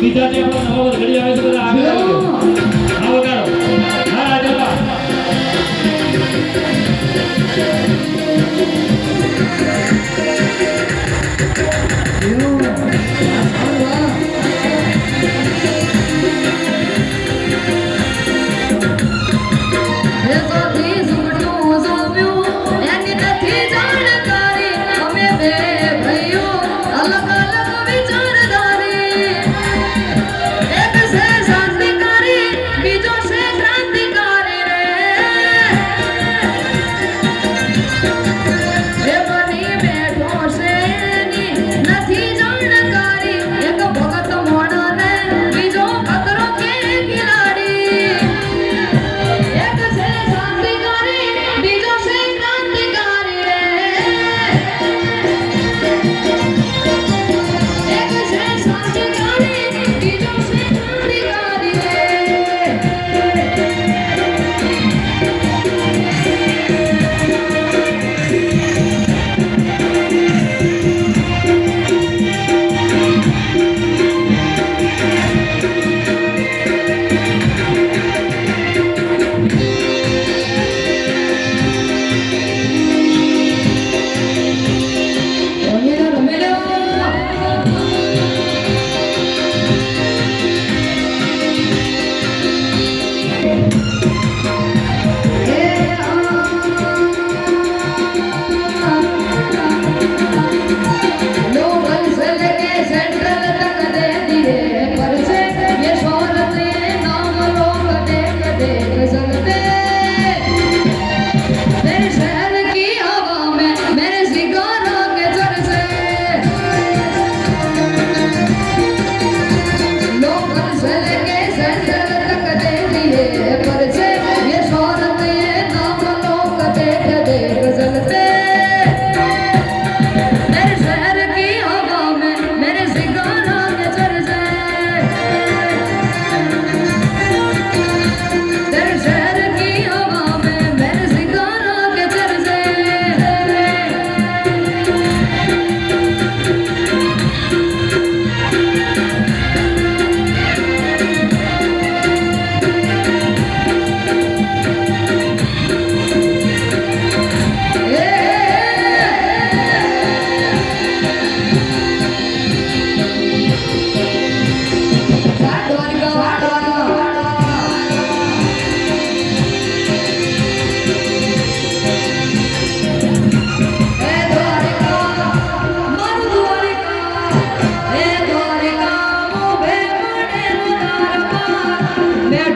পিতাজি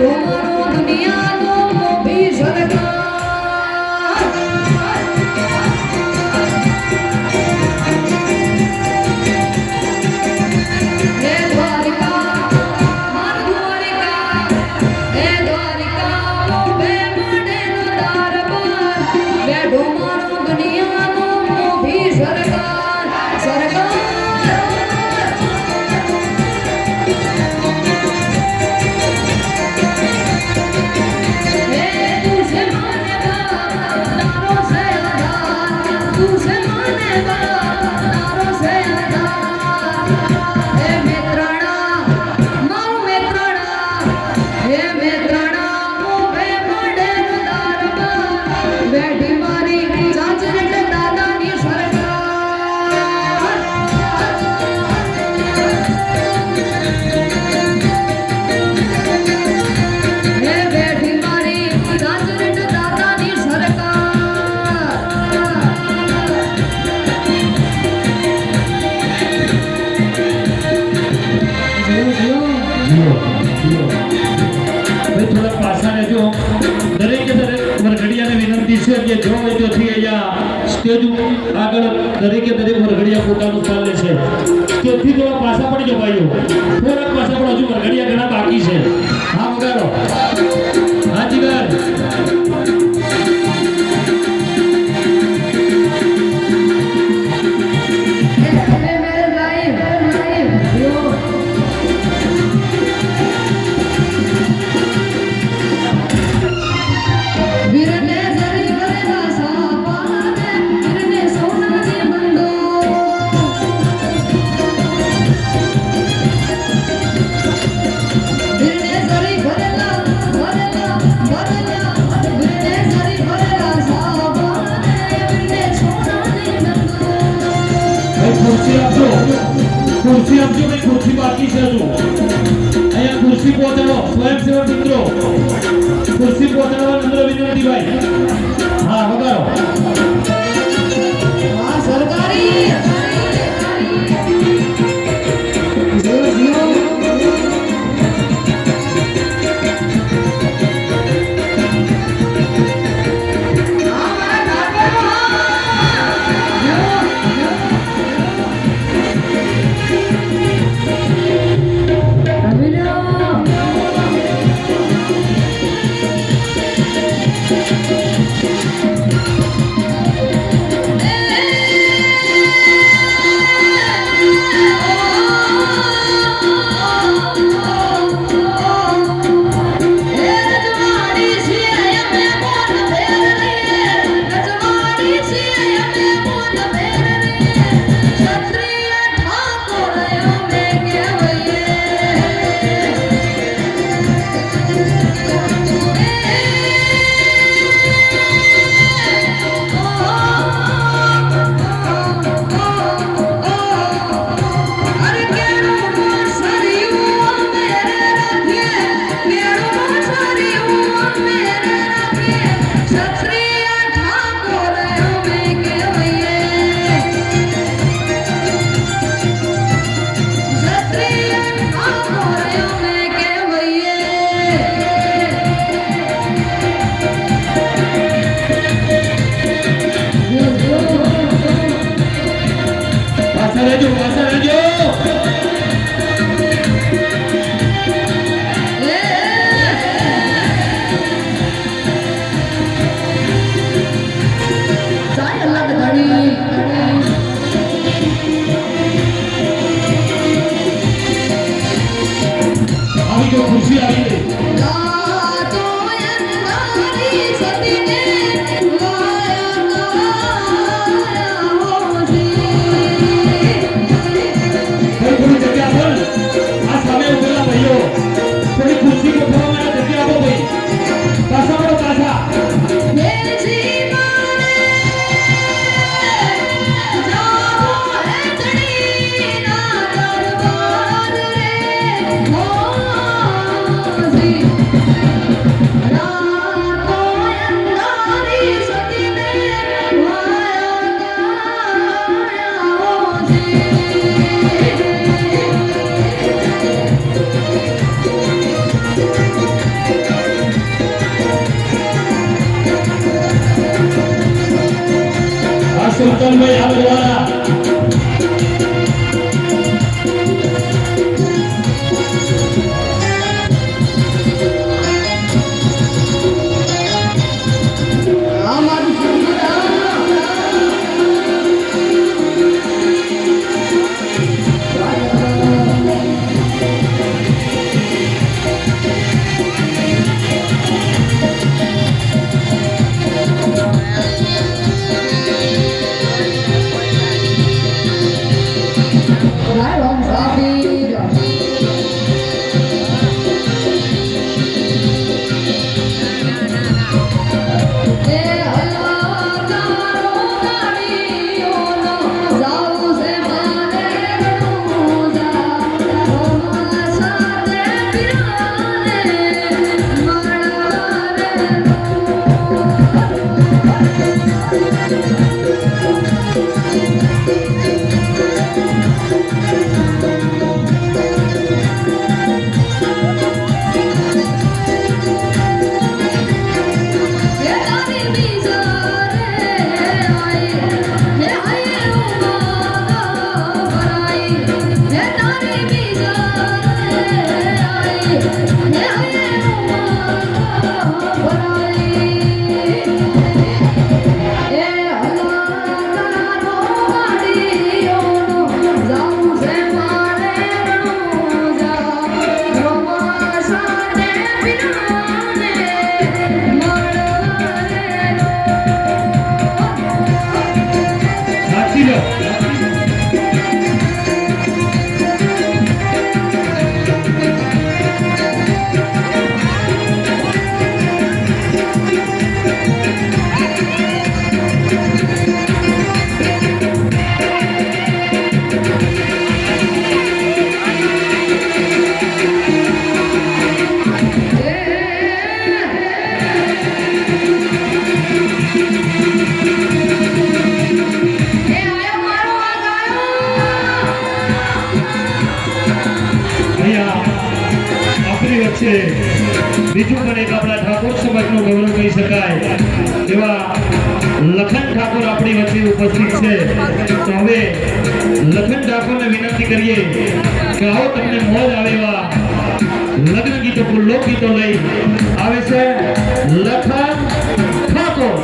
दो करो दुनिया दो પાછા રહેજો દરેકે દરેક વરઘડિયાને વિનંતી છે કે જો હોય તો થી અહીંયા સ્ટેજ આગળ દરેકે દરેક વરઘડિયા પોતાનું સ્થાન લે છે. સ્ટેજથી થોડા પાછા પડી જાઓ ભાઈઓ. થોડાક પાછા પણ હજુ વરઘડિયા ઘણા બાકી છે. હા, વગાડો. ભાઈ ખુરશી આપજો ખુરશી આપજો ભાઈ ખુરશી બાકી છે હજુ અહીંયા ખુરશી પહોંચાડો. સ્વયંસેવક મિત્રો. ખુરશી પહોંચાડવા નમ્ર વિનંતી ભાઈ. હા, વગાડો. સરકારી પાછા રહેજો પાછા આપણી વચ્ચે બીજું પણ એક આપણા ઠાકોર સમાજનું ગૌરવ કહી શકાય. એવા લખન ઠાકોર આપણી વચ્ચે ઉપસ્થિત છે. તો હવે લખન ઠાકોરને વિનંતી કરીએ કે આવો તમને મોજ આવે એવા લગ્ન ગીતો લોકગીતો લઈ આવે છે. લખન ઠાકોર.